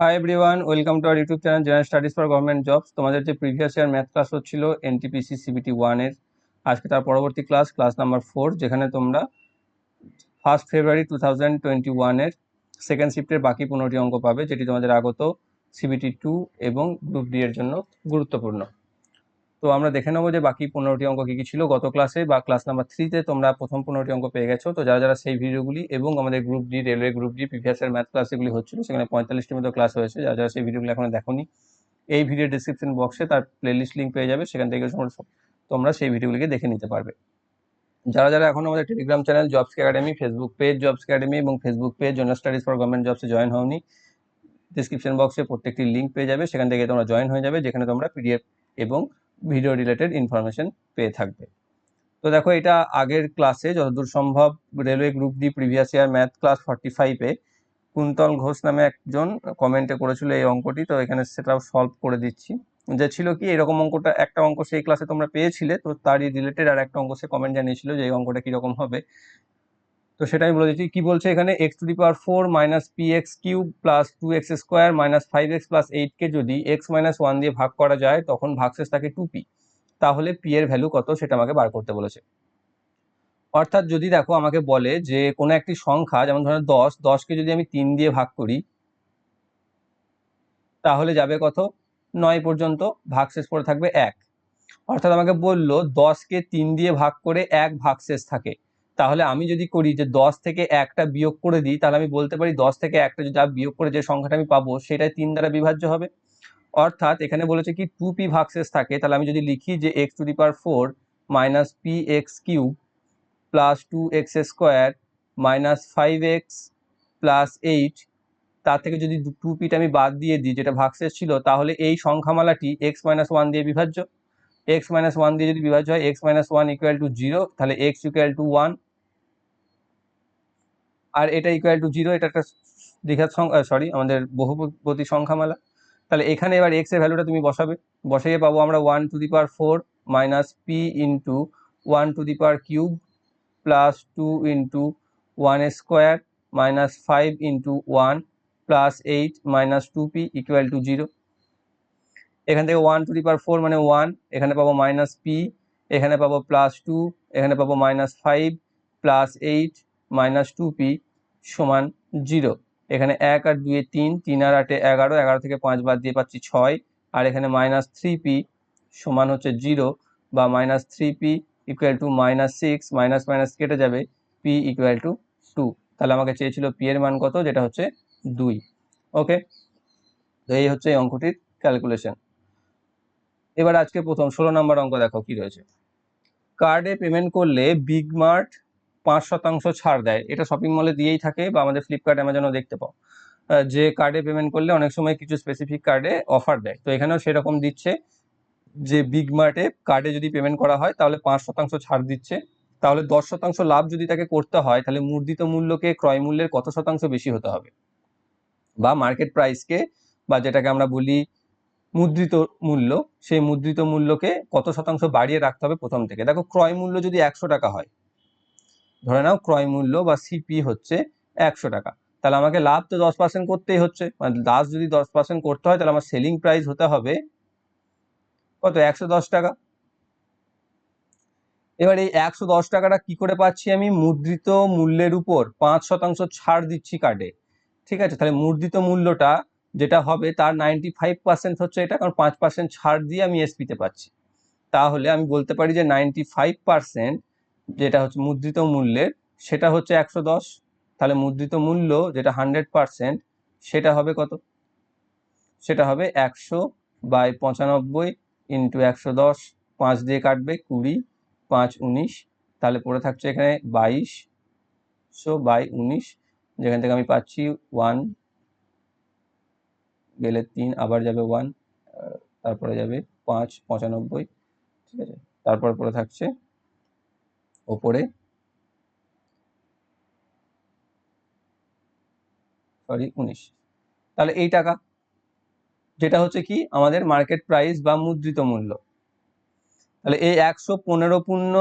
Hi everyone welcome to our YouTube channel general studies for government jobs তোমাদের যে previous year math class হচ্ছিল NTPC CBT ওয়ানের আজকে তার পরবর্তী ক্লাস ক্লাস নাম্বার ফোর যেখানে তোমরা first February two thousand twenty ওয়ানের সেকেন্ড শিফটের বাকি পনেরোটি অঙ্ক পাবে, যেটি তোমাদের আগত সিবিটি টু এবং গ্রুপ ডি এর জন্য গুরুত্বপূর্ণ। তো আমরা দেখে নেব যে বাকি পনেরোটি অঙ্ক কী কী ছিল গত ক্লাসে বা ক্লাস নাম্বার থ্রিতে তোমরা প্রথম পনেরোটি অঙ্ক পেয়ে গেছো। তো যারা যারা সেই ভিডিওগুলি এবং আমাদের group D railway group D প্রিভিয়াসের math class এগুলি হচ্ছিল, সেখানে পঁয়তাল্লিশটি মতো ক্লাস হয়েছে। যারা যারা সেই ভিডিওগুলি এখনও দেখোনি, এই ভিডিও ডিসক্রিপশন বক্সে তার প্লেলিস্ট লিঙ্ক পেয়ে যাবে, সেখান থেকে তোমরা সেই ভিডিওগুলিকে দেখে নিতে পারবে। যারা যারা এখন আমাদের Telegram channel jobs academy Facebook page jobs academy এবং Facebook page general studies for government জবসে join হওনি ডিসক্রিপশন বক্সে প্রত্যেকটি লিঙ্ক পেয়ে যাবে, সেখান থেকে তোমরা জয়েন হয়ে যাবে, যেখানে তোমরা পিডিএফ এবং ভিডিও রিলেটেড ইনফরমেশন পেয়ে থাকবে। তো দেখো এটা আগের ক্লাসে যতদূর সম্ভব railway group D previous year math class forty ফাইভে কুন্তল ঘোষ নামে একজন কমেন্টে করেছিল এই অঙ্কটি, তো এখানে সেটাও সলভ করে দিচ্ছি। যে ছিল কি, এরকম অঙ্কটা, একটা অঙ্ক সেই ক্লাসে তোমরা পেয়েছিলে, তো তারই রিলেটেড আর একটা অঙ্ক সে কমেন্ট জানিয়েছিল যে এই অঙ্কটা কীরকম হবে। তো সেটা আমি বলে দিচ্ছি। কি বলছে এখানে? X to the power four minus p x cube plus two x square minus five x plus এইটকে যদি এক্স মাইনাস ওয়ান দিয়ে ভাগ করা যায়, তখন ভাগশেষ থাকে টু পি তাহলে পি এর ভ্যালু কত সেটা আমাকে বার করতে বলেছে। অর্থাৎ যদি দেখো আমাকে বলে যে কোনো একটি সংখ্যা, যেমন ধরো দশ দশকে যদি আমি তিন দিয়ে ভাগ করি, তাহলে যাবে কত? নয় পর্যন্ত, ভাগশেষ পড়ে থাকবে এক। অর্থাৎ আমাকে বলল দশকে তিন দিয়ে ভাগ করে এক ভাগশেষ থাকে। তাহলে আমি যদি করি যে দশ থেকে একটা বিয়োগ করে দিই, তাহলে আমি বলতে পারি দশ থেকে একটা যা বিয়োগ করে যে সংখ্যাটা আমি পাবো, সেটাই তিন দ্বারা বিভাজ্য হবে। অর্থাৎ এখানে বলেছে কি টু পি ভাগশেষ থাকে, তাহলে আমি যদি লিখি যে x to the power four minus p x cube plus two x square minus five x plus eight তার থেকে যদি টু পিটা আমি বাদ দিয়ে দিই, যেটা ভাগশেষ ছিল, তাহলে এই সংখ্যামালাটি এক্স মাইনাস ওয়ান দিয়ে বিভাজ্য। এক্স মাইনাস ওয়ান দিয়ে যদি বিভাজ্য হয় x minus one equal to zero তাহলে এক্স ইকুয়াল টু ওয়ান আর এটা ইকুয়াল টু জিরো এটা একটা সংখ্যা সরি আমাদের বহুপতি সংখ্যামালা। তাহলে এখানে এবার এক্সের ভ্যালুটা তুমি বসাবে। বসাইয়ে পাবো আমরা one to the power four minus p into one to the power cube plus two into one square minus five into one plus eight minus two p equal to zero এখান থেকে one to the power four মানে one এখানে পাবো minus P এখানে পাবো plus two এখানে পাবো minus five plus eight minus two p সমান জিরো এখানে এক আর দুয়ে তিন তিন আর আটে এগারো এগারো থেকে পাঁচ বাদ দিয়ে পাচ্ছি ছয়। আর এখানে মাইনাস থ্রি পি সমান হচ্ছে জিরো বা minus three p equal to minus six minus minus কেটে যাবে পি ইকুয়াল টু টু তাহলে আমাকে চেয়েছিল পি এর মান কত, যেটা হচ্ছে দুই। ওকে তো এই হচ্ছে এই অঙ্কটির ক্যালকুলেশন এবার আজকে প্রথম ষোলো নম্বর অঙ্ক দেখো কি রয়েছে। কার্ডে পেমেন্ট করলে বিগ মার্ট পাঁচ শতাংশ ছাড় দেয়। এটা শপিং মলে দিয়েই থাকে বা আমাদের ফ্লিপকার্ট অ্যামাজনও দেখতে পাও। যে কার্ডে পেমেন্ট করলে অনেক সময় কিছু স্পেসিফিক কার্ডে অফার দেয়। তো এখানেও সেরকম দিচ্ছে যে বিগ মার্টে কার্ডে যদি পেমেন্ট করা হয়, তাহলে পাঁচ শতাংশ ছাড় দিচ্ছে। তাহলে দশ শতাংশ লাভ যদি তাকে করতে হয়, তাহলে মুদ্রিত মূল্যকে ক্রয় মূল্যের কত শতাংশ বেশি হতে হবে? বা মার্কেট প্রাইসকে বা যেটাকে আমরা বলি মুদ্রিত মূল্য, সেই মুদ্রিত মূল্যকে কত শতাংশ বাড়িয়ে রাখতে হবে প্রথম থেকে। দেখো, ক্রয় মূল্য যদি একশো টাকা হয় ধরে নাও ক্রয় মূল্য বা সিপি হচ্ছে একশো টাকা। তাহলে আমাকে লাভ তো দশ পার্সেন্ট করতেই হচ্ছে। মানে লাভ যদি দশ পার্সেন্ট করতে হয়, তাহলে আমার সেলিং প্রাইস হতে হবে কত? একশো দশ টাকা। এবার এই একশো দশ টাকাটা কি করে পাচ্ছি আমি? মুদ্রিত মূল্যের উপর পাঁচ শতাংশ ছাড় দিচ্ছি কার্ডে ঠিক আছে? তাহলে মুদ্রিত মূল্যটা যেটা হবে, তার নাইনটি ফাইভ পার্সেন্ট হচ্ছে এটা, কারণ পাঁচ পার্সেন্ট ছাড় দিয়ে আমি এসপিতে পাচ্ছি। তাহলে আমি বলতে পারি যে নাইনটি ফাইভ পার্সেন্ট যেটা হচ্ছে মুদ্রিত মূল্যের, সেটা হচ্ছে একশো দশ। তাহলে মুদ্রিত মূল্য যেটা হান্ড্রেড পারসেন্ট, সেটা হবে কত? সেটা হবে একশো বাই পঁচানব্বই ইন্টু একশো দশ, পাঁচ দিয়ে কাটবে কুড়ি, পাঁচ উনিশ। তাহলে পড়ে থাকছে এখানে বাইশশো বাই উনিশ, যেখান থেকে আমি পাচ্ছি ওয়ান, গেলে তিন, আবার যাবে ওয়ান তারপরে যাবে পাঁচ, পঁচানব্বই। ঠিক আছে? তারপর পড়ে থাকছে ওপরে। সরি উনিশ। তাহলে এই টাকা, যেটা হচ্ছে কি, আমাদের মার্কেট প্রাইস বা মুদ্রিত মূল্য। তাহলে এই একশো পনেরো পূর্ণ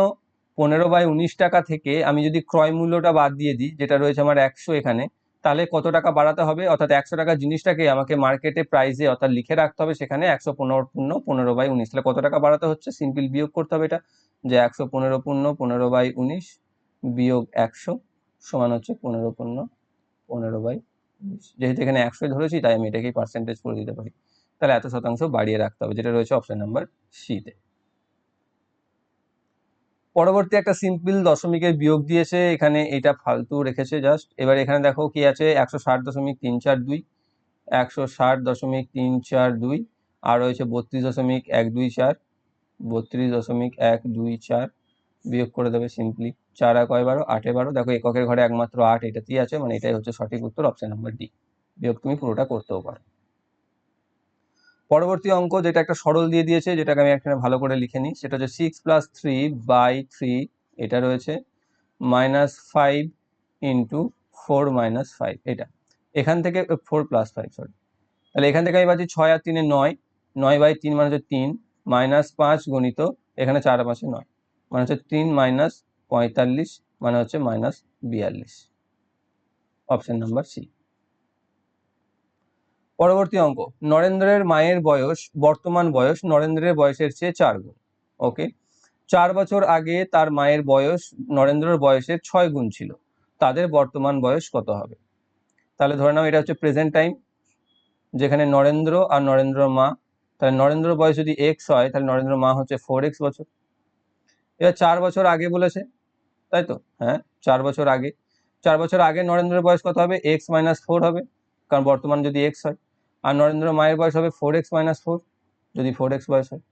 পনেরো বাই উনিশ টাকা থেকে আমি যদি ক্রয় মূল্যটা বাদ দিয়ে দিই, যেটা রয়েছে আমার একশো এখানে, তাহলে কত টাকা বাড়াতে হবে? অর্থাৎ একশো টাকা জিনিসটাকে আমাকে মার্কেটে প্রাইসে অর্থাৎ লিখে রাখতে হবে সেখানে একশো পনেরো পূর্ণ পনেরো বাই উনিশ। তাহলে কত টাকা বাড়াতে হচ্ছে? সিম্পল বিয়োগ করতে হবে এটা। যে একশো পনেরো পূর্ণ পনেরো বাই উনিশ বিয়োগ একশো সমান হচ্ছে পনেরো পূর্ণ পনেরো বাই উনিশ। যেহেতু এখানে একশো ধরেছি, তাই আমি এটাকেই পার্সেন্টেজ করে দিতে পারি। তাহলে এত শতাংশ বাড়িয়ে রাখতে হবে, যেটা রয়েছে অপশন নাম্বার সিতে পরবর্তী একটা সিম্পল দশমিকের বিয়োগ দিয়েছে এখানে এটা ফালতু রেখেছে জাস্ট এবার এখানে দেখো কি আছে, একশো ষাট দশমিক তিন চার দুই, একশো ষাট দশমিক তিন চার দুই, আর রয়েছে বত্রিশ দশমিক এক দুই চার বত্রিশ দশমিক এক দুই চার বিয়োগ করে দেবে সিম্পলি চার এক কয় বারো, আটে বারো। দেখো এককের ঘরে একমাত্র আট, এটাতেই আছে মানে এটাই হচ্ছে সঠিক উত্তর অপশন নাম্বার ডি বিয়োগ তুমি পুরোটা করতেও পারো। পরবর্তী অঙ্ক যেটা একটা সরল দিয়ে দিয়েছে, যেটাকে আমি এখানে ভালো করে লিখে নিই, সেটা হচ্ছে six plus three by three এটা রয়েছে minus five into four minus five এটা। এখান থেকে ফোর প্লাস ফাইভ সরি তাহলে এখান থেকে আমি পাচ্ছি ছয় আর তিনে নয় নয় বাই তিন মানে হচ্ছে তিন। মাইনাস পাঁচ গণিত এখানে চার পাঁচে নয়। মানে হচ্ছে তিন মাইনাস পঁয়তাল্লিশ মানে হচ্ছে মাইনাস বিয়াল্লিশ। অপশন নাম্বার সি পরবর্তী অঙ্ক। নরেন্দ্রের মায়ের বয়স, বর্তমান বয়স নরেন্দ্রের বয়সের চেয়ে চার গুণ। ওকে চার বছর আগে তার মায়ের বয়স নরেন্দ্রের বয়সের ছয় গুণ ছিল। তাদের বর্তমান বয়স কত হবে? তাহলে ধরে নাও এটা হচ্ছে প্রেজেন্ট টাইম যেখানে নরেন্দ্র আর নরেন্দ্র মা তাহলে নরেন্দ্র বয়স যদি এক্স হয়, তাহলে নরেন্দ্র মা হচ্ছে ফোর এক্স বছর। এবার চার বছর আগে বলেছে, তাই তো? হ্যাঁ চার বছর আগে। চার বছর আগে নরেন্দ্রের বয়স কত হবে? এক্স মাইনাস ফোর হবে, কারণ বর্তমান যদি এক্স হয়। আর নরেন্দ্র মায়ের বয়স হবে ফোর এক্স মাইনাস ফোর যদি ফোর এক্স বয়স হয়।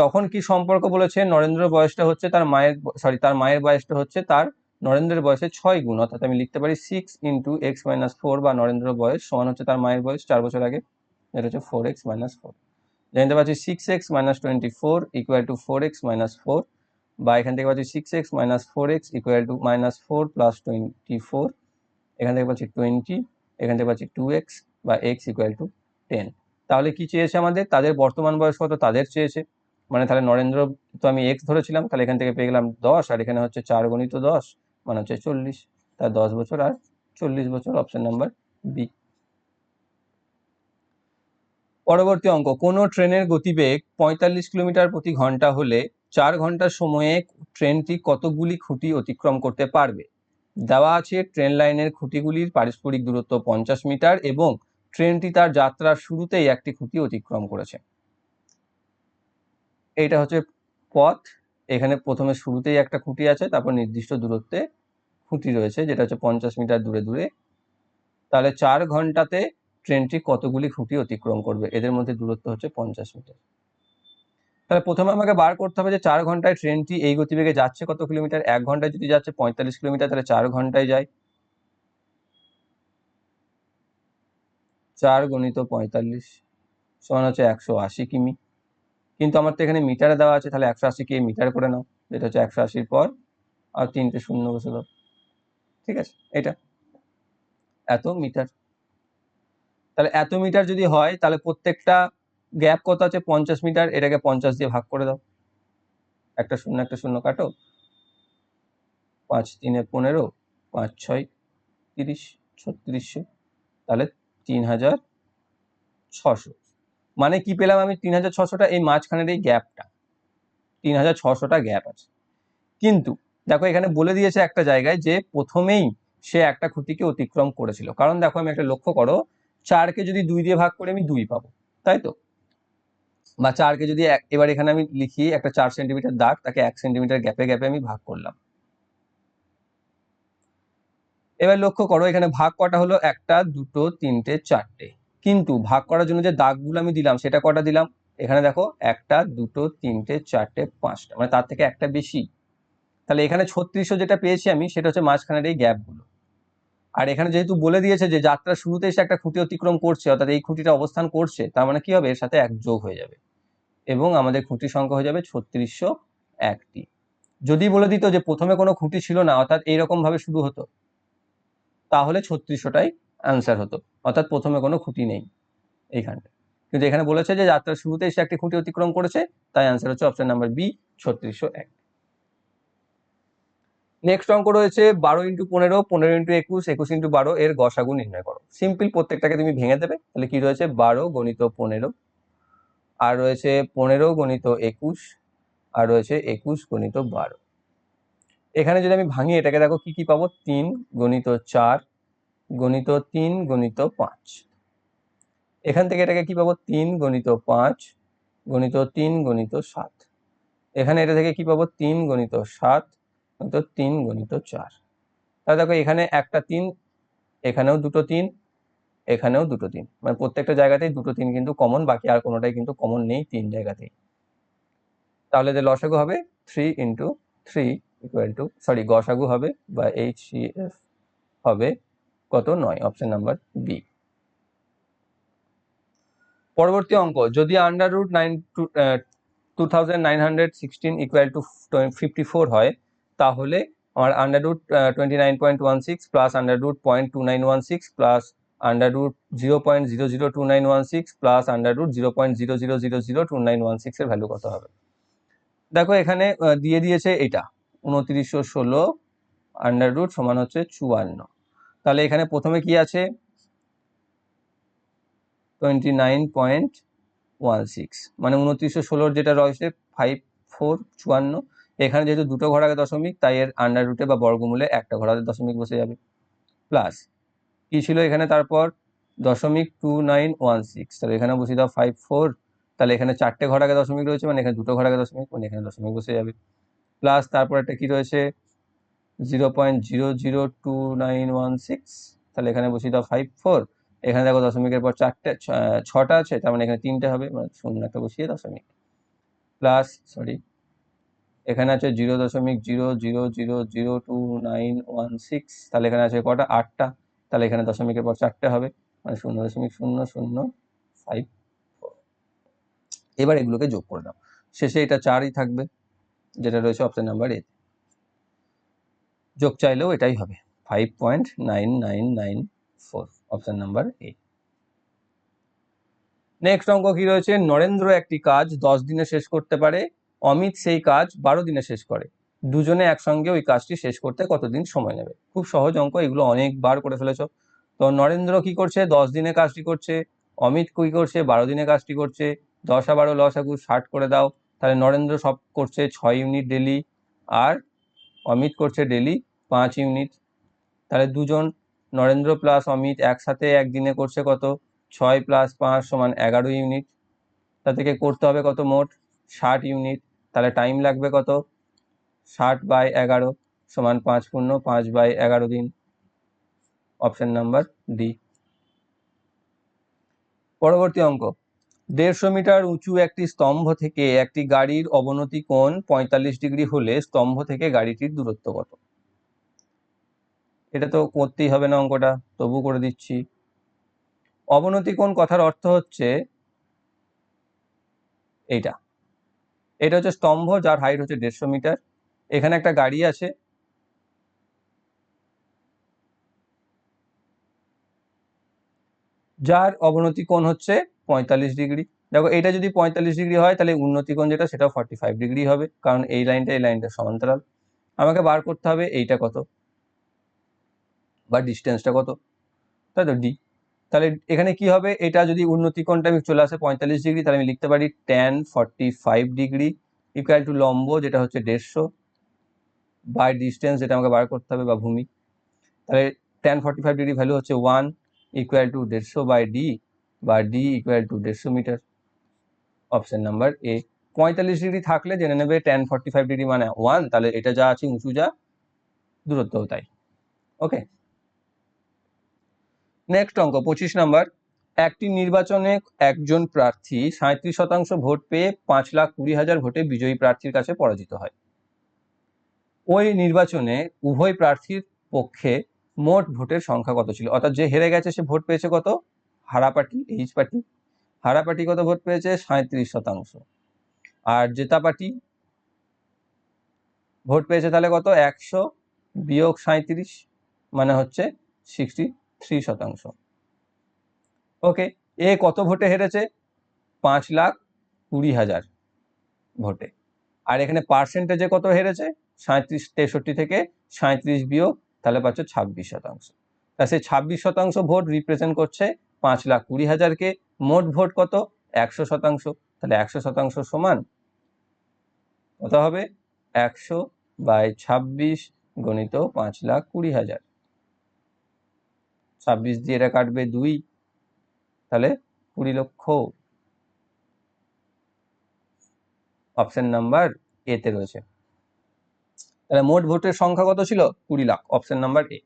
তখন কি সম্পর্ক বলেছে? নরেন্দ্র বয়সটা হচ্ছে তার মায়ের সরি তার মায়ের বয়সটা হচ্ছে তার নরেন্দ্রের বয়সে ছয় গুণ, অর্থাৎ আমি লিখতে পারি six into x minus four বা নরেন্দ্র বয়স সমান হচ্ছে তার মায়ের বয়স চার বছর আগে, এটা হচ্ছে ফোর এক্স মাইনাস ফোর জানতে পারছি six x minus twenty four equal to four x minus four বা এখান থেকে পাচ্ছি six x minus four x equal to minus four plus twenty four এখান থেকে পাচ্ছি টোয়েন্টি এখান থেকে পাচ্ছি টু এক্স বা এক্স ইকুয়াল টু টেন তাহলে কি চেয়েছে আমাদের? তাদের বর্তমান বয়স কত? তাদের চেয়েছে। মানে তাহলে নরেন্দ্র তো আমি এক্স ধরেছিলাম, তাহলে এখান থেকে পেয়ে গেলাম দশ, আর এখানে হচ্ছে চার গণিত দশ মানে হচ্ছে চল্লিশ। তার দশ বছর আর চল্লিশ বছর অপশন নাম্বার বি পরবর্তী অঙ্ক, কোনো ট্রেনের গতিবেগ পঁয়তাল্লিশ কিলোমিটার প্রতি ঘণ্টা হলে চার ঘণ্টার সময়ে ট্রেনটি কতগুলি খুঁটি অতিক্রম করতে পারবে? দেওয়া আছে ট্রেন লাইনের খুঁটিগুলির পারস্পরিক দূরত্ব পঞ্চাশ মিটার এবং ট্রেনটি তার যাত্রার শুরুতেই একটি খুঁটি অতিক্রম করেছে। এটা হচ্ছে পথ। এখানে প্রথমে শুরুতেই একটা খুঁটি আছে, তারপর নির্দিষ্ট দূরত্বে খুঁটি রয়েছে, যেটা হচ্ছে পঞ্চাশ মিটার দূরে দূরে। তাহলে চার ঘন্টাতে ট্রেনটি কতগুলি খুঁটি অতিক্রম করবে? এদের মধ্যে দূরত্ব হচ্ছে পঞ্চাশ মিটার। তাহলে প্রথমে আমাকে বার করতে হবে যে চার ঘন্টায় ট্রেনটি এই গতিবেগে যাচ্ছে কত কিলোমিটার? এক ঘন্টায় যদি যাচ্ছে পঁয়তাল্লিশ কিলোমিটার, তাহলে চার ঘন্টায় যায়। চার গণিত পঁয়তাল্লিশ সমান হচ্ছে একশো আশি কিমি। কিন্তু আমার তো এখানে মিটারে দেওয়া আছে, তাহলে একশো আশি কিমি মিটার করে নাও। যেটা হচ্ছে একশো আশির পর আর তিনটে শূন্য বসে দাও ঠিক আছে? এটা। এত মিটার। তাহলে এত মিটার যদি হয়, তাহলে প্রত্যেকটা গ্যাপ কত আছে? পঞ্চাশ মিটার, এটাকে পঞ্চাশ দিয়ে ভাগ করে দাও। একটা শূন্য একটা শূন্য কাটো। পাঁচ তিনে পনেরো, পাঁচ ছয় তিরিশ, ছত্রিশশো, তাহলে তিন হাজার ছশো। মানে কি পেলাম আমি? তিন হাজার ছশোটা, এই মাঝখানের এই গ্যাপটা তিন হাজার ছশোটা গ্যাপ আছে। কিন্তু দেখো, এখানে বলে দিয়েছে একটা জায়গায় যে প্রথমেই সে একটা খুঁটিকে অতিক্রম করেছিল। কারণ দেখো, আমি একটা লক্ষ্য করো চারকে যদি দুই দিয়ে ভাগ করে আমি দুই পাবো, তাই তো? বা চারকে যদি এক- এবার এখানে আমি লিখি একটা চার সেন্টিমিটার দাগ, তাকে এক সেন্টিমিটার গ্যাপে গ্যাপে আমি ভাগ করলাম। এবার লক্ষ্য করো, এখানে ভাগ কটা হলো? একটা, দুটো, তিনটে, চারটে। কিন্তু ভাগ করার জন্য যে দাগগুলো আমি দিলাম, সেটা কটা দিলাম? এখানে দেখো, একটা, দুটো, তিনটে, চারটে, পাঁচটা। মানে তার থেকে একটা বেশি। তাহলে এখানে ছত্রিশশো যেটা পেয়েছি আমি, সেটা হচ্ছে মাঝখানের এই গ্যাপগুলো। আর এখানে যেহেতু বলে দিয়েছে যে যাত্রার শুরুতে এসে একটা খুঁটি অতিক্রম করছে, অর্থাৎ এই খুঁটিটা অবস্থান করছে, তার মানে কি হবে? এর সাথে এক যোগ হয়ে যাবে। এবং আমাদের খুঁটি সংখ্যা হয়ে যাবে ছত্রিশশো একটি। যদি বলে দিত যে প্রথমে কোনো খুঁটি ছিল না, অর্থাৎ এইরকম ভাবে শুরু হতো, তাহলে ছত্রিশশোটাই অ্যান্সার হতো। অর্থাৎ প্রথমে কোনো খুঁটি নেই এইখানটা কিন্তু এখানে বলেছে যে যাত্রার শুরুতে এসে একটি খুঁটি অতিক্রম করেছে, তাই অ্যান্সার হচ্ছে অপশন নাম্বার বি ছত্রিশশো এক নেক্সট অঙ্ক রয়েছে বারো ইন্টু পনেরো পনেরো ইন্টু একুশ একুশ ইন্টু বারো, এর গসাগু নির্ণয় করো। সিম্পল প্রত্যেকটাকে তুমি ভেঙে দেবে, তাহলে কি রয়েছে? বারো গণিত পনেরো, আর রয়েছে পনেরো গণিত একুশ, আর রয়েছে একুশ গণিত বারো। এখানে যদি আমি ভাঙি, এটাকে দেখো কি কি পাবো? তিন গণিত চার, গণিত তিন, গণিত পাঁচ। এখান থেকে এটাকে কি পাবো? তিন গণিত পাঁচ, গণিত তিন, গণিত সাত। এখানে এটা থেকে কি পাবো? তিন গণিত সাত গণিত তিন গণিত চার। তাহলে দেখো এখানে একটা তিন, এখানেও দুটো তিন, এখানেও দুটো তিন। মানে প্রত্যেকটা জায়গাতেই দুটো তিন কিন্তু কমন বাকি আর কোনোটাই কিন্তু কমন নেই তিন জায়গাতেই। তাহলে যে লসাগু হবে three into three equal to sorry গসাগু হবে বা এইচ সি এফ হবে কত? নয় অপশন নাম্বার বি পরবর্তী অঙ্ক, যদি under root nine two two thousand nine hundred sixteen equal to fifty four হয় তাহলে আমার under root twenty nine point one six plus under root point two nine one six plus under root zero point zero zero two nine one six plus under root zero point zero zero zero zero two nine one সিক্সের value কত হবে? দেখো এখানে দিয়ে দিয়েছে এটা, উনত্রিশশো ষোলো আন্ডার রুট সমান হচ্ছে চুয়ান্ন। তাহলে এখানে প্রথমে কি আছে? Twenty nine point one six মানে উনত্রিশশো ষোলোর যেটা রয়েছে ফাইভ ফোর চুয়ান্ন এখানে যেহেতু দুটো ঘোড়াকে দশমিক, তাই এর আন্ডার রুটে বা বর্গমূলে একটা ঘোড়াতে দশমিক বসে যাবে। প্লাস কি ছিল এখানে? তারপর দশমিক টু নাইন ওয়ান সিক্স তাহলে এখানে বসিয়ে দাও ফাইভ ফোর তাহলে এখানে চারটে ঘোড়াকে দশমিক রয়েছে মানে এখানে দুটো ঘোড়াকে দশমিক মানে এখানে দশমিক বসে যাবে। প্লাস তারপর একটা কি রয়েছে? Zero point zero zero two nine one six তাহলে এখানে বসিয়ে দাও ফাইভ ফোর এখানে দেখো দশমিকের পর চারটে ছটা আছে, তার মানে এখানে তিনটে হবে মানে শূন্য একটা বসিয়ে দশমিক। প্লাস সরি এখানে আছে জিরো দশমিক zero zero zero zero two nine one six, তাহলে এখানে আছে কটা? আটটা। তাহলে এখানে দশমিকের পর চারটে হবে। মানে শূন্য দশমিক শূন্য শূন্য ফাইভ এবার এগুলোকে যোগ করে দাও। শেষে এটা চারই থাকবে, যেটা রয়েছে অপশান নাম্বার এ যোগ চাইলেও এটাই হবে। Five point nine nine nine four option number A next অঙ্ক কি রয়েছে? নরেন্দ্র একটি কাজ দশ দিনে শেষ করতে পারে। অমিত সেই কাজ বারো দিনে শেষ করে। দুজনে একসঙ্গে ওই কাজটি শেষ করতে কতদিন সময় নেবে? খুব সহজ অঙ্ক, এগুলো অনেকবার করে ফেলেছ। তো নরেন্দ্র কি করছে? দশ দিনে কাজটি করছে। অমিত কি করছে? বারো দিনে কাজটি করছে। দশ বারো, লস একুশ, ষাট করে দাও। তাহলে নরেন্দ্র সব করছে ছয় ইউনিট ডেলি আর অমিত করছে ডেলি পাঁচ ইউনিট। তাহলে দুজন, নরেন্দ্র প্লাস অমিত একসাথে একদিনে করছে কত? ছয় প্লাস পাঁচ সমান এগারো ইউনিট। তা থেকে করতে হবে কত মোট? ষাট ইউনিট। তাহলে টাইম লাগবে কত? ষাট বাই এগারো সমান পাঁচ পূর্ণ পাঁচ বাই এগারো দিন। অপশন নাম্বার ডি পরবর্তী অঙ্ক। দেড়শো মিটার উঁচু একটি স্তম্ভ থেকে একটি গাড়ির অবনতি কোণ পঁয়তাল্লিশ ডিগ্রি হলে স্তম্ভ থেকে গাড়িটির দূরত্ব কত? এটা তো করতেই হবে না অঙ্কটা, তবু করে দিচ্ছি। অবনতি কোণ কথার অর্থ হচ্ছে এইটা। এটা হচ্ছে স্তম্ভ, যার হাইট হচ্ছে দেড়শো মিটার। এখানে একটা গাড়ি আছে। যার অবনতি কোণ হচ্ছে পঁয়তাল্লিশ ডিগ্রি। দেখো, এটা যদি পঁয়তাল্লিশ ডিগ্রি হয়, তাহলে উন্নতি কোণ যেটা সেটা ফর্টি ফাইভ ডিগ্রি হবে। কারণ এই লাইনটা এই লাইনটা সমান্তরাল। আমাকে বার করতে হবে, এইটা কত? বা ডিস্টেন্সটা কত? তাই তো ডি তাহলে এখানে কি হবে? এটা যদি উন্নতি কোণটা আমি চলে আসে পঁয়তাল্লিশ ডিগ্রি, তাহলে আমি লিখতে পারি tan forty five degree equal to লম্ব, যেটা হচ্ছে দেড়শো বাই ডিস্টেন্স যেটা আমাকে বার করতে হবে বা ভূমি। তাহলে tan forty five degree value হচ্ছে ওয়ান ইকুয়াল টু দেড়শো বাই ডি বা ডি ইকুয়াল টু দেড়শো মিটার অপশান নাম্বার এ পঁয়তাল্লিশ ডিগ্রি থাকলে জেনে নেবে টেন ফর্টি ফাইভ ডিগ্রি মানে ওয়ান তাহলে এটা যা আছে উঁচু যা, দূরত্বও তাই। ওকে নেক্সট অঙ্ক, পঁচিশ নাম্বার। একটি নির্বাচনে একজন প্রার্থী সাঁত্রিশ শতাংশ ভোট পেয়ে পাঁচ লাখ কুড়ি হাজার ভোটে বিজয়ী প্রার্থীর কাছে পরাজিত হয়। ওই নির্বাচনে উভয় প্রার্থীর পক্ষে মোট ভোটের সংখ্যা কত ছিল? অর্থাৎ যে হেরে গেছে সে ভোট পেয়েছে কত? হারা পার্টি এইচ পার্টি হারা পার্টি কত ভোট পেয়েছে? সাঁত্রিশ শতাংশ। আর জেতা পার্টি ভোট পেয়েছে তাহলে কত? একশো বিয়োগ সাঁত্রিশ মানে হচ্ছে সিক্সটি থ্রি শতাংশ। ওকে এ কত ভোটে হেরেছে? পাঁচ লাখ কুড়ি হাজার ভোটে। আর এখানে পার্সেন্টেজে কত হেরেছে? সাঁত্রিশ তেষট্টি থেকে সাঁত্রিশ বিয়োগ, তাহলে পাচ্ছ ছাব্বিশ শতাংশ। তা সেই ছাব্বিশ শতাংশ ভোট রিপ্রেজেন্ট করছে পাঁচ লাখ কুড়ি হাজারকে। মোট ভোট কত? একশো শতাংশ। তাহলে একশো শতাংশ সমান কত হবে? একশো বাই ছাব্বিশ গণিত পাঁচ লাখ কুড়ি হাজার। ছাব্বিশ দিয়ে এটা কাটবে দুই, তাহলে কুড়ি লক্ষ। অপশন নাম্বার এতে রয়েছে। তাহলে মোট ভোটের সংখ্যা কত ছিল? কুড়ি lakh. Option number A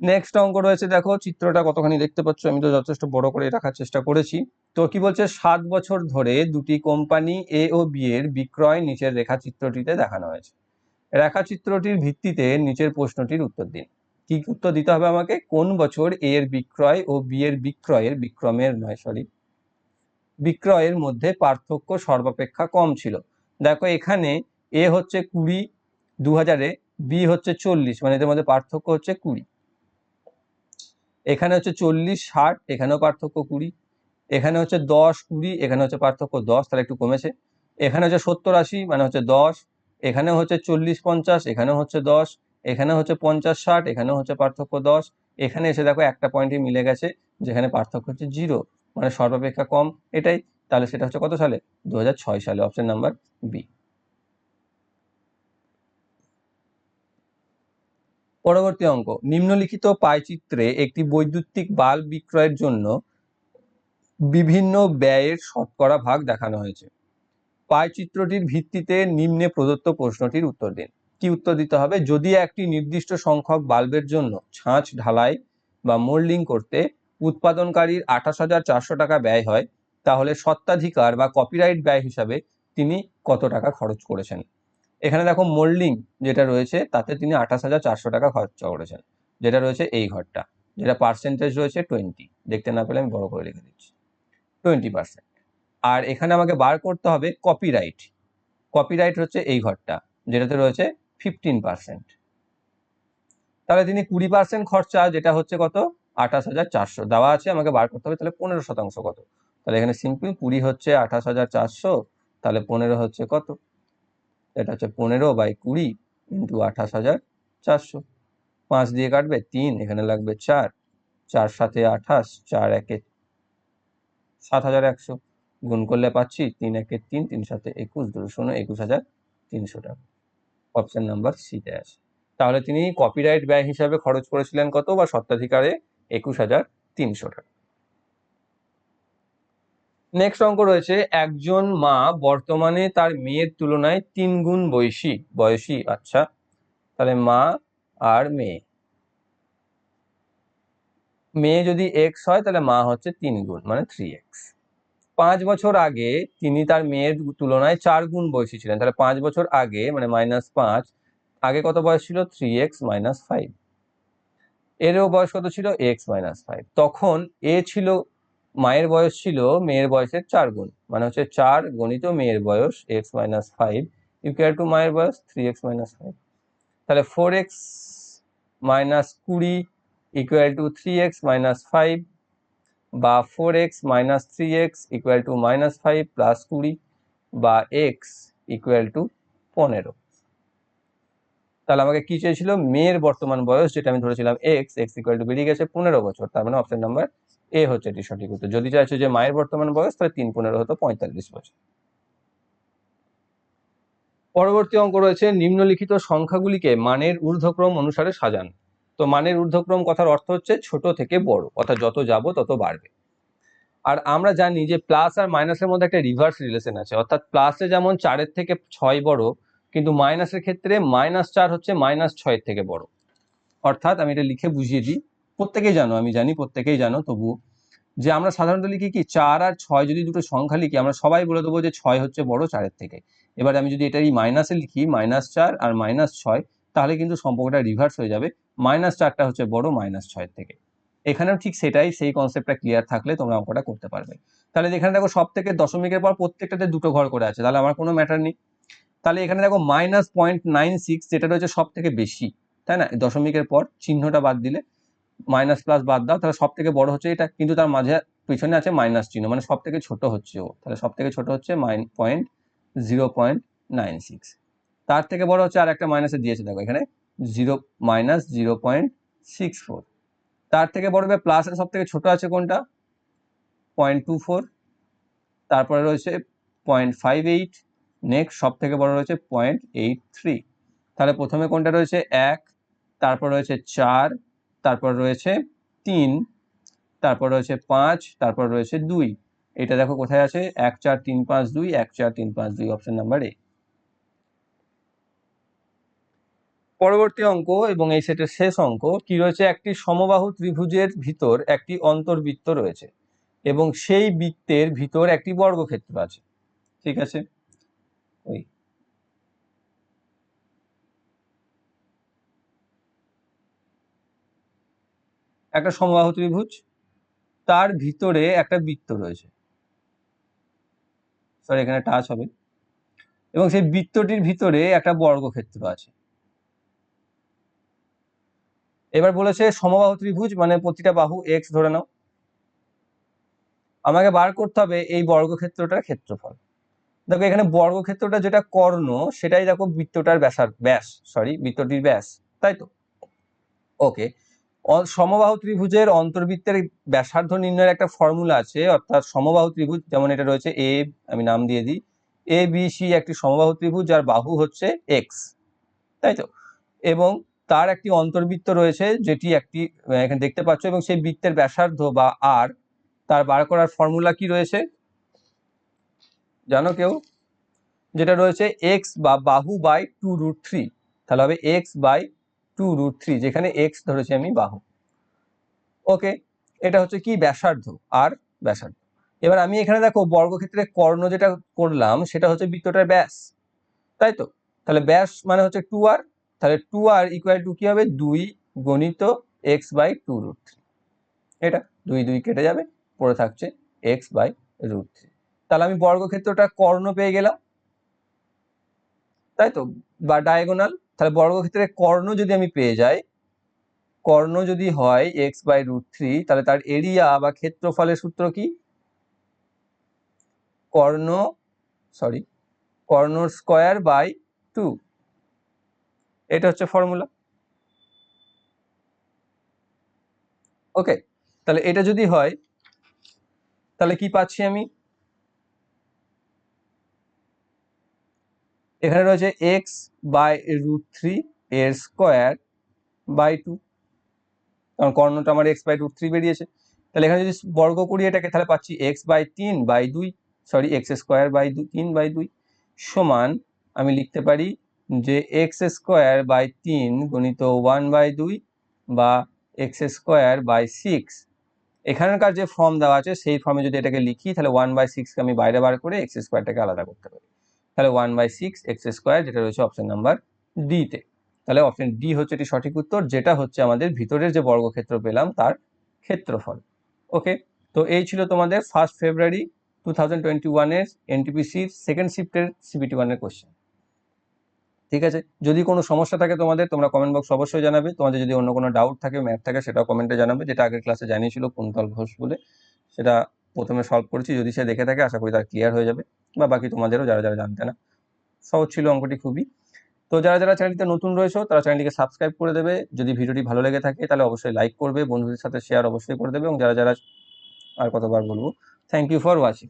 next অঙ্ক রয়েছে, দেখো, চিত্রটা কতখানি দেখতে পাচ্ছ? আমি তো যথেষ্ট বড় করে রাখার চেষ্টা করেছি। তো কি বলছে? সাত বছর ধরে দুটি কোম্পানি এ ও বি এর বিক্রয় নিচের রেখাচিত্রটিতে দেখানো হয়েছে। রেখাচিত্রটির ভিত্তিতে নিচের প্রশ্নটির উত্তর দিন। কি উত্তর দিতে হবে আমাকে? কোন বছর এ এর বিক্রয় ও বি এর বিক্রয়ের বিক্রমের নয় সরি বিক্রয়ের মধ্যে পার্থক্য সর্বাপেক্ষা কম ছিল। দেখো এখানে এ হচ্ছে কুড়ি দু হাজারে বি হচ্ছে চল্লিশ মানে এদের মধ্যে পার্থক্য হচ্ছে কুড়ি। এখানে হচ্ছে চল্লিশ, ষাট, এখানেও পার্থক্য কুড়ি। এখানে হচ্ছে দশ, কুড়ি, এখানে হচ্ছে পার্থক্য দশ, তাহলে একটু কমেছে। এখানে হচ্ছে সত্তর আশি মানে হচ্ছে দশ। এখানে হচ্ছে চল্লিশ, পঞ্চাশ, এখানেও হচ্ছে দশ। এখানে হচ্ছে পঞ্চাশ ষাট, এখানেও হচ্ছে পার্থক্য দশ। এখানে এসে দেখো একটা পয়েন্টে মিলে গেছে, যেখানে পার্থক্য হচ্ছে জিরো মানে সর্বাপেক্ষা কম এটাই। তাহলে সেটা হচ্ছে কত সালে? দু হাজার ছয় সালে অপশন নাম্বার বি পরবর্তী অঙ্ক, নিম্নলিখিত পাইচিত্রে একটি বৈদ্যুতিক বাল্ব বিক্রয়ের জন্য বিভিন্ন ব্যয়ের শতকরা ভাগ দেখানো হয়েছে। পাইচিত্রটির ভিত্তিতে নিম্নে প্রদত্ত প্রশ্নটির উত্তর দিন। কি উত্তর দিতে হবে যদি একটি নির্দিষ্ট সংখ্যক বাল্বের জন্য ছাঁচ, ঢালাই বা মোল্ডিং করতে উৎপাদনকারীর আঠাশ হাজার চারশো টাকা ব্যয় হয়, তাহলে সত্ত্বাধিকার বা কপিরাইট ব্যয় হিসাবে তিনি কত টাকা খরচ করেছেন? এখানে দেখো মোল্ডিং যেটা রয়েছে, তাতে তিনি আঠাশ হাজার চারশো টাকা খরচা করেছেন, যেটা রয়েছে এই ঘরটা, যেটা পার্সেন্টেজ রয়েছে টোয়েন্টি দেখতে না পেলে আমি বড় করে লিখে দিচ্ছি টোয়েন্টি পার্সেন্ট আর এখানে আমাকে বার করতে হবে কপিরাইট কপিরাইট হচ্ছে এই ঘরটা, যেটাতে রয়েছে ফিফটিন পার্সেন্ট তাহলে তিনি কুড়ি পার্সেন্ট খরচা, যেটা হচ্ছে কত? আঠাশ হাজার চারশো। দেওয়া আছে, আমাকে বার করতে হবে, তাহলে পনেরো শতাংশ কত? তাহলে এখানে সিম্পল কুড়ি হচ্ছে আঠাশ হাজার চারশো, তাহলে পনেরো হচ্ছে কত? এটা হচ্ছে পনেরো বাই কুড়ি ইন্টু আঠাশ হাজার চারশো। পাঁচ দিয়ে কাটবে তিন, এখানে লাগবে চার। চার সাথে আঠাশ, চার একে সাত হাজার একশো। গুণ করলে পাচ্ছি তিন একে তিন তিন সাথে একুশ শূন্য, একুশ হাজার তিনশো টাকা। অপশন নাম্বার সিতে আছে। তাহলে তিনি কপিরাইট ব্যয় হিসাবে খরচ করেছিলেন কত বা সত্ত্বাধিকারে একুশ হাজার তিনশো টাকা। নেক্সট অঙ্ক রয়েছে, একজন মা বর্তমানে তার মেয়ের তুলনায় তিন গুণ বয়সী বয়সী আচ্ছা তাহলে মা আর মেয়ে। মেয়ে যদি এক্স হয়, তাহলে মা হচ্ছে তিন গুণ মানে থ্রি এক্স পাঁচ বছর আগে তিনি তার মেয়ের তুলনায় চার গুণ বয়সী ছিলেন। তাহলে পাঁচ বছর আগে মানে মাইনাস পাঁচ, আগে কত বয়স ছিল? থ্রি এক্স মাইনাস ফাইভ এরও বয়স কত ছিল? এক্স মাইনাস ফাইভ তখন এ ছিল, মায়ের বয়স ছিল, মেয়ের বয়সের চার গুণ। মানে হচ্ছে চার গণিত মেয়ের বয়স x minus five equal to মায়ের বয়স? থ্রি এক্স মাইনাস ফাইভ তাহলে ফোর এক্স মাইনাস কুড়ি equal to three x minus five বা four x minus three x equal to minus five plus কুড়ি বা এক্স ইকুয়াল টু পনেরো। তাহলে আমাকে কি চেয়েছিল? মেয়ের বর্তমান বয়স যেটা আমি ধরেছিলাম এক্স এক্স ইকুয়াল টু বেরিয়ে গেছে পনেরো বছর। তার মানে অপশন নাম্বার এ হচ্ছে এটি সঠিক উত্তর। যদি চাইছো যে মায়ের বর্তমান বয়স, তাহলে তিন পনেরো হতো পঁয়তাল্লিশ বছর। পরবর্তী অঙ্ক রয়েছে, নিম্নলিখিত সংখ্যাগুলিকে মানের ঊর্ধ্বক্রম অনুসারে সাজান। তো মানের ঊর্ধ্বক্রম কথার অর্থ হচ্ছে ছোট থেকে বড়, অর্থাৎ যত যাব তত বাড়বে। আর আমরা জানি যে প্লাস আর মাইনাসের মধ্যে একটা রিভার্স রিলেশন আছে, অর্থাৎ প্লাসে যেমন চারের থেকে ছয় বড়, কিন্তু মাইনাসের ক্ষেত্রে মাইনাস চার হচ্ছে মাইনাস ছয়ের থেকে বড়। অর্থাৎ আমি এটা লিখে বুঝিয়ে দিই, প্রত্যেকেই জানো, আমি জানি প্রত্যেকেই জানো, তবু যে আমরা সাধারণত লিখি কি, চার আর ছয় যদি দুটো সংখ্যা লিখি, আমরা সবাই বলে দেবো যে ছয় হচ্ছে বড় চারের থেকে। এবার আমি যদি এটা এই মাইনাসে লিখি মাইনাস চার আর মাইনাস ছয়, তাহলে কিন্তু সম্পর্কটা রিভার্স হয়ে যাবে। মাইনাস চারটা হচ্ছে বড় মাইনাস ছয়ের থেকে। এখানেও ঠিক সেটাই, সেই কনসেপ্টটা ক্লিয়ার থাকলে তোমরা অঙ্কটা করতে পারবে। তাহলে এখানে দেখো সব থেকে দশমিকের পর প্রত্যেকটাতে দুটো ঘর করে আছে, তাহলে আমার কোনো ম্যাটার নেই। তাহলে এখানে দেখো মাইনাস পয়েন্ট নাইন সিক্স যেটা রয়েছে সব থেকে বেশি, তাই না? দশমিকের পর চিহ্নটা বাদ দিলে মাইনাস প্লাস বাদ দাও, তাহলে সব থেকে বড় হচ্ছে এটা, কিন্তু তার মাঝে পিছনে আছে মাইনাস চিহ্ন মানে সব থেকে ছোট হচ্ছে ও। তাহলে সব থেকে ছোট হচ্ছে minus point zero point nine six তার থেকে বড় হচ্ছে আর একটা মাইনাসে দিয়েছে, দেখো এখানে zero minus zero point six four. তার থেকে বড় হবে প্লাসের সব থেকে ছোট আছে কোনটা? Point two four. তারপরে রয়েছে পয়েন্ট ফাইভ এইট। নেক্সট সব থেকে বড় রয়েছে পয়েন্ট এইট থ্রি। তাহলে প্রথমে কোনটা রয়েছে? এক। তারপর রয়েছে চার। তারপর রয়েছে তিন। তারপর রয়েছে পাঁচ। তারপর রয়েছে দুই। এটা দেখো কোথায় আছে? এক চার তিন পাঁচ দুই, এক চার তিন পাঁচ দুই অপশন নাম্বার এ পরবর্তী অঙ্ক এবং এই সেটের শেষ অঙ্ক, কি রয়েছে? একটি সমবাহু ত্রিভুজের ভিতর একটি অন্তর্বৃত্ত রয়েছে এবং সেই বৃত্তের ভিতর একটি বর্গক্ষেত্র আছে। ঠিক আছে? ওই। একটা সমবাহু ত্রিভুজ, তার ভিতরে একটা বৃত্ত রয়েছে। সরি এখানে টাচ হবে। এবং সেই বৃত্তটির ভিতরে একটা বর্গক্ষেত্র আছে। এবার বলেছে সমবাহু ত্রিভুজ মানে প্রতিটা বাহু এক্স ধরে নাও। আমাকে বার করতে হবে এই বর্গক্ষেত্রটার ক্ষেত্রফল। দেখো, এখানে বর্গক্ষেত্রটা যেটা কর্ণ, সেটাই দেখো বৃত্তটার ব্যাসার ব্যাস সরি বৃত্তটির ব্যাস, তাই তো? ওকে সমবাহু ত্রিভুজের অন্তর্বৃত্তের ব্যাসার্ধ নির্ণয়ের একটা ফর্মুলা আছে, অর্থাৎ সমবাহু ত্রিভুজ যেমন এটা রয়েছে এ আমি নাম দিয়ে দিই এ বি সি একটি সমবাহু ত্রিভুজ যার বাহু হচ্ছে এক্স তাই তো? এবং তার একটি অন্তর্বৃত্ত রয়েছে, যেটি একটি এখানে দেখতে পাচ্ছ, এবং সেই বৃত্তের ব্যাসার্ধ বা আর তার বার করার ফর্মুলা কি রয়েছে? জানো কেউ? যেটা রয়েছে এক্স বা বাহু বাই টু রুট থ্রি তাহলে হবে x by two root three যেখানে এক্স ধরেছি আমি বাহু। ওকে, এটা হচ্ছে কি? ব্যাসার্ধ আর ব্যাসার্ধ। এবার আমি এখানে দেখো বর্গক্ষেত্রে কর্ণ যেটা করলাম, সেটা হচ্ছে বৃত্তটার ব্যাস, তাই তো? তাহলে ব্যাস মানে হচ্ছে টু আর তাহলে টু আর ইকুয়াল টু কি হবে? দুই গণিত x by two root three এটা দুই দুই কেটে যাবে, পড়ে থাকছে এক্স বাই রুট থ্রি তাহলে আমি বর্গক্ষেত্রটা কর্ণ পেয়ে গেলাম। তাই তো? বা ডায়াগোনাল তাহলে বর্গক্ষেত্রে কর্ণ যদি আমি পেয়ে যাই, কর্ণ যদি হয় এক্স বাই রুট থ্রি তাহলে তার এরিয়া বা ক্ষেত্রফলের সূত্র কি? কর্ণ সরি কর্ণ স্কোয়ার বাই টু এটা হচ্ছে ফর্মুলা ওকে তাহলে এটা যদি হয়, তাহলে কি পাচ্ছি আমি? এখানে রয়েছে এক্স বাই রুট থ্রি এর স্কোয়ার বাই টু কারণ কর্ণটা আমার এক্স বাই রুট থ্রি বেরিয়েছে। তাহলে এখানে যদি বর্গ করি এটাকে, তাহলে পাচ্ছি এক্স বাই তিন বাই দুই সরি এক্স স্কোয়ার বাই দুই তিন বাই দুই সমান, আমি লিখতে পারি যে এক্স স্কোয়ার বাই তিন গণিত ওয়ান বাই দুই বা এক্স স্কোয়ার বাই সিক্স এখানকার যে ফর্ম দেওয়া আছে, সেই ফর্মে যদি এটাকে লিখি, তাহলে ওয়ান বাই সিক্সকে আমি বাইরে বার করে এক্স স্কোয়ারটাকে আলাদা করতে পারি। তাহলে one by six x square যেটা রয়েছে অপশন নাম্বার ডিতে তাহলে অপশন ডি হচ্ছে এটি সঠিক উত্তর, যেটা হচ্ছে আমাদের ভিতরের যে বর্গক্ষেত্র পেলাম, তার ক্ষেত্রফল। ওকে তো এই ছিল তোমাদের first February two thousand twenty ওয়ানের এনটিপিসির সেকেন্ড শিফটের সিবিটি ওয়ানের কোশ্চেন ঠিক আছে? যদি কোনো সমস্যা থাকে তোমাদের, তোমরা কমেন্ট বক্স অবশ্যই জানাবে। তোমাদের যদি অন্য কোনো ডাউট থাকে ম্যাথ থাকে, সেটাও কমেন্টে জানাবে। যেটা আগের ক্লাসে জানিয়েছিল কুন্তল ঘোষ বলে, সেটা প্রথমে সলভ করেছি। যদি সে দেখে থাকে, আশা করি তার ক্লিয়ার হয়ে যাবে। বা বাকি তোমাদেরও যারা যারা জানতে না, সহজ ছিল অঙ্কটি খুবই। তো যারা যারা চ্যানেলটিতে নতুন রয়েছে, তারা চ্যানেলটিকে সাবস্ক্রাইব করে দেবে। যদি ভিডিওটি ভালো লেগে থাকে, তাহলে অবশ্যই লাইক করবে, বন্ধুদের সাথে শেয়ার অবশ্যই করে দেবে। এবং যারা যারা, আর কতবার বলব থ্যাংক ইউ ফর ওয়াচিং